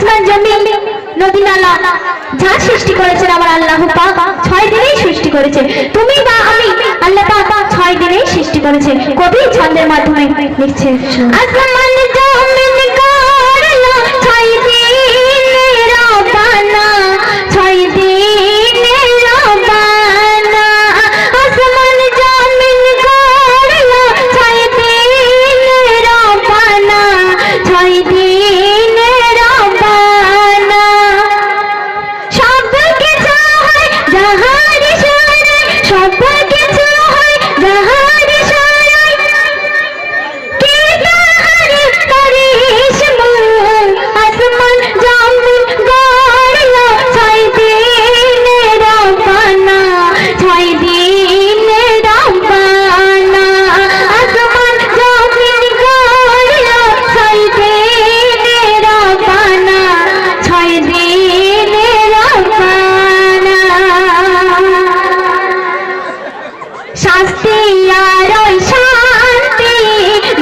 আসমান জমি নদী নালা, যা সৃষ্টি করেছেন আমার আল্লাহ পাক, ছয় দিনেই সৃষ্টি করেছে তুমি বা আমি, আল্লাহ পাক ছয় দিনেই সৃষ্টি করেছে কবি ছন্দের মাধ্যমে লিখছে আসমান জমিন যাহার সব শাস্তি আর ওই শান্তি,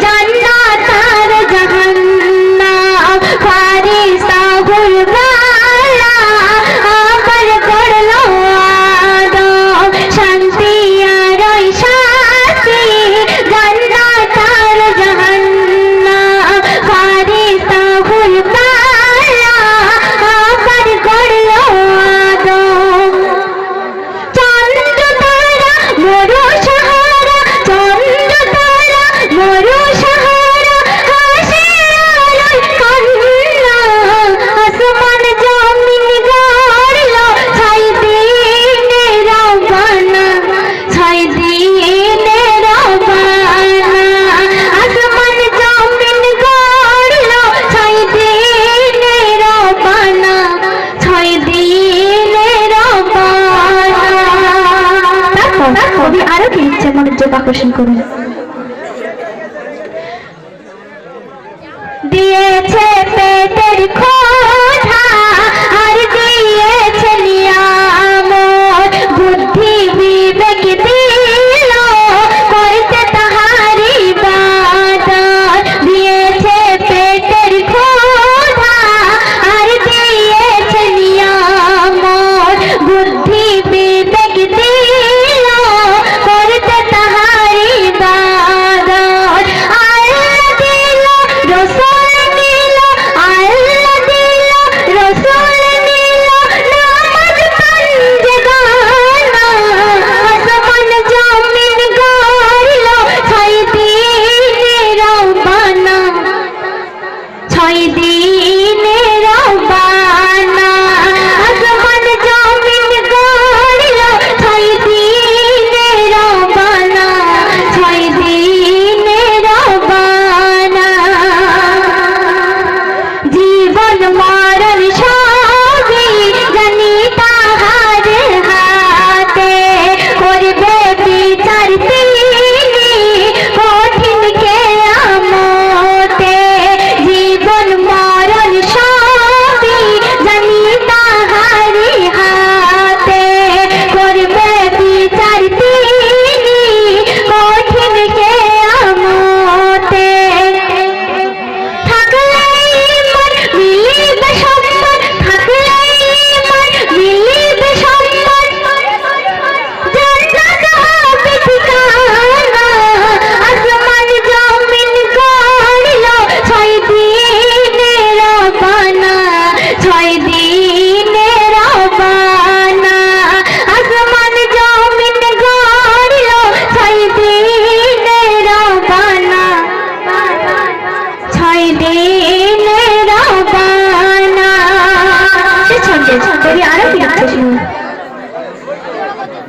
জান্নাত আর জাহান্নাম। ফারিস্তা ভুলবালা আবার করল আদম। শান্তি আর ওই শান্তি, জান্নাত আর জাহান্নাম। ফারিস্তা ভুলবালা মনোযোগ আকর্ষণ করুন। দিয়েছে পেটের খোঁজা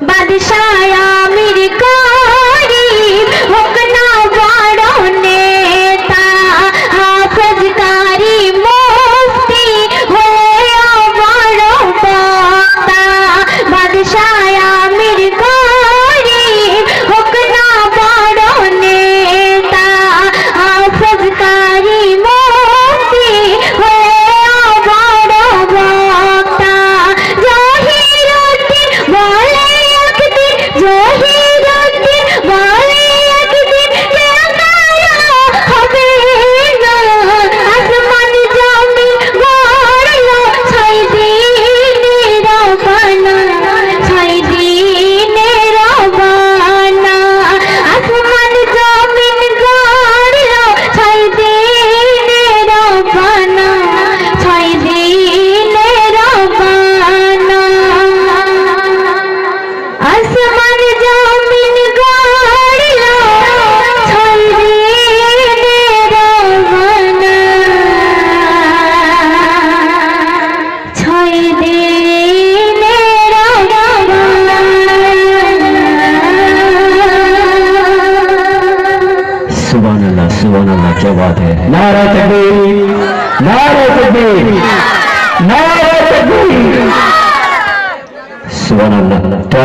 बादशाह आया।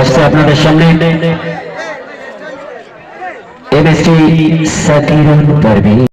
আসছে আপনাদের সামনে এমএসটি সাকিরুল পারভীন